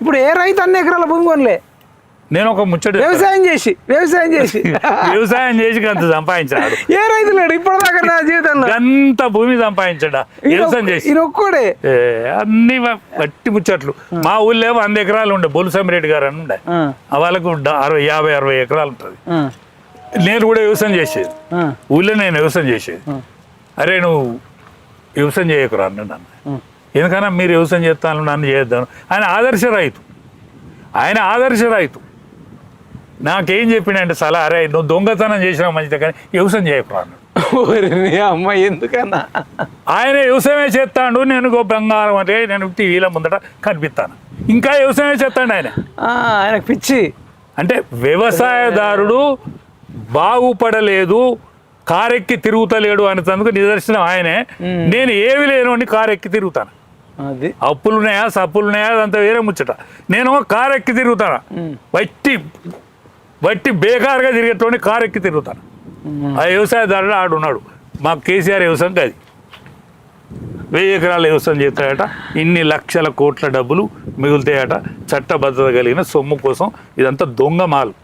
ఇప్పుడు ఏ రైతు అన్ని ఎకరాల భూమి కొనలే? నేను ఒక ముచ్చట. వ్యవసాయం చేసి వ్యవసాయం చేసి. వ్యవసాయం చేసి అంత సంపాదించాడు. ఏ రైతు లేడు? ఇప్పటిదాకా నా జీవితంలో. అంత భూమి సంపాదించడా? వ్యవసాయం చేసి. ఒక్కడే. అన్ని వట్టి ముచ్చట్లు. మా ఊళ్ళో వంద ఎకరాలు ఉండే బొలుసమ్మిరెడ్డి గారు అని ఉండే. వాళ్ళకు అరవై యాభై అరవై ఎకరాలు ఉంటుంది. నేను కూడా వ్యవసాయం చేసేది. ఊళ్ళో నేను వ్యవసాయం చేసేది. అరే నువ్వు వ్యవసాయం చేయకురా అన్నాడు నన్ను. ఆ. ఎందుకన్నా మీరు వ్యవసాయం చేస్తాను నన్ను చేద్దాను ఆయన ఆదర్శ రైతు. ఆయన ఆదర్శ రైతు. నాకేం చెప్పిండంటే సలహా అరే నువ్వు దొంగతనం చేసినా మంచిదే కానీ వ్యవసాయం చేయకురా అన్నాడు ఓరి నీ అమ్మ ఎందుకన్నా? ఆయన వ్యవసాయమే చేస్తాడు నేను గో బంగారం అంటే నేను టీవీలో ముందట కనిపిస్తాను. ఇంకా వ్యవసాయమే చేస్తాడు ఆయన. ఆయనకు పిచ్చి. అంటే వ్యవసాయదారుడు బాగుపడలేదు కారెక్కి తిరుగుతలేడు అనేందుకు నిదర్శనం ఆయనే. నేను ఏమి లేను అని కారెక్కి తిరుగుతాను. అది. అప్పులున్నాయా సప్పులున్నాయా అదంతా వేరే ముచ్చట. నేను కారెక్కి తిరుగుతాను. వట్టి వట్టి బేకారుగా తిరిగేటోని కారెక్కి తిరుగుతాను. ఆ వ్యవసాయదారుడు ఆడున్నాడు. మా కేసీఆర్ వ్యవసాయం కాదు. వెయ్యి ఎకరాల వ్యవసాయం చేస్తాయట ఇన్ని లక్షల కోట్ల డబ్బులు మిగులుతాయట. చట్టబద్ధత కలిగిన సొమ్ము కోసం ఇదంతా దొంగ మాలు.